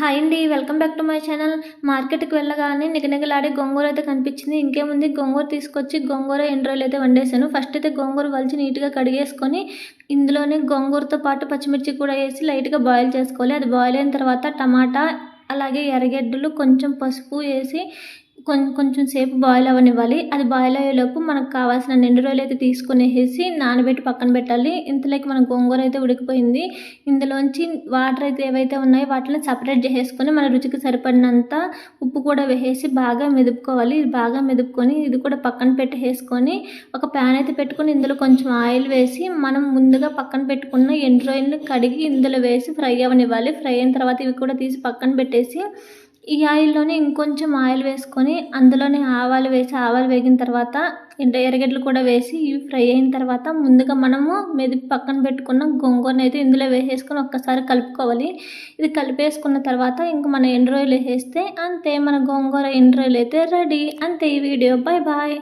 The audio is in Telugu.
హాయ్ అండి welcome back to my channel. మార్కెట్కి వెళ్ళగానే నిగనిగలాడే గోంగూర అయితే కనిపించింది. ఇంకేముంది? గోంగూర తీసుకొచ్చి గోంగూర ఎన్ని రోజులు అయితే వండేసాను ఫస్ట్ అయితే గోంగూర వలిచి నీట్గా కడిగేసుకొని ఇందులోనే గోంగూరతో పాటు పచ్చిమిర్చి కూడా వేసి లైట్గా బాయిల్ చేసుకోవాలి. అది బాయిల్ అయిన తర్వాత టమాటా అలాగే ఎర్రగడ్డలు కొంచెం పసుపు వేసి కొంచెం కొంచెం సేపు బాయిల్ అవ్వనివ్వాలి అది బాయిల్ అయ్యేలోపు మనకు కావాల్సిన నిండు రోజులు అయితే తీసుకునేసి నానబెట్టి పక్కన పెట్టాలి. ఇంతలోకి మన గోంగూర అయితే ఉడికిపోయింది. ఇందులోంచి వాటర్ అయితే ఏవైతే ఉన్నాయో వాటిని సపరేట్ చేసేసుకొని మన రుచికి సరిపడినంత ఉప్పు కూడా వేసేసి బాగా మెదుపుకోవాలి. ఇది బాగా మెదుపుకొని ఇది కూడా పక్కన పెట్టేసుకొని ఒక ప్యాన్ అయితే పెట్టుకొని ఇందులో కొంచెం ఆయిల్ వేసి మనం ముందుగా పక్కన పెట్టుకున్న ఎండు రొయ్యలను కడిగి ఇందులో వేసి ఫ్రై అవ్వనివ్వాలి ఫ్రై అయిన తర్వాత ఇవి కూడా తీసి పక్కన పెట్టేసి ఈ ఆయిల్లోనే ఇంకొంచెం ఆయిల్ వేసుకొని అందులోనే ఆవాలు వేసి ఆవాలు వేగిన తర్వాత ఎర్రగడ్డలు కూడా వేసి ఇవి ఫ్రై అయిన తర్వాత ముందుగా మనము మెదిపి పక్కన పెట్టుకున్న గొంగూరని అయితే ఇందులో వేసేసుకొని ఒక్కసారి కలుపుకోవాలి. ఇది కలిపేసుకున్న తర్వాత ఇంకా మన ఎండ్రాయిల్ వేసేస్తే అంతే మన గోంగూర ఎండ్రాయిల్ అయితే రెడీ. అంతే ఈ వీడియో. Bye bye.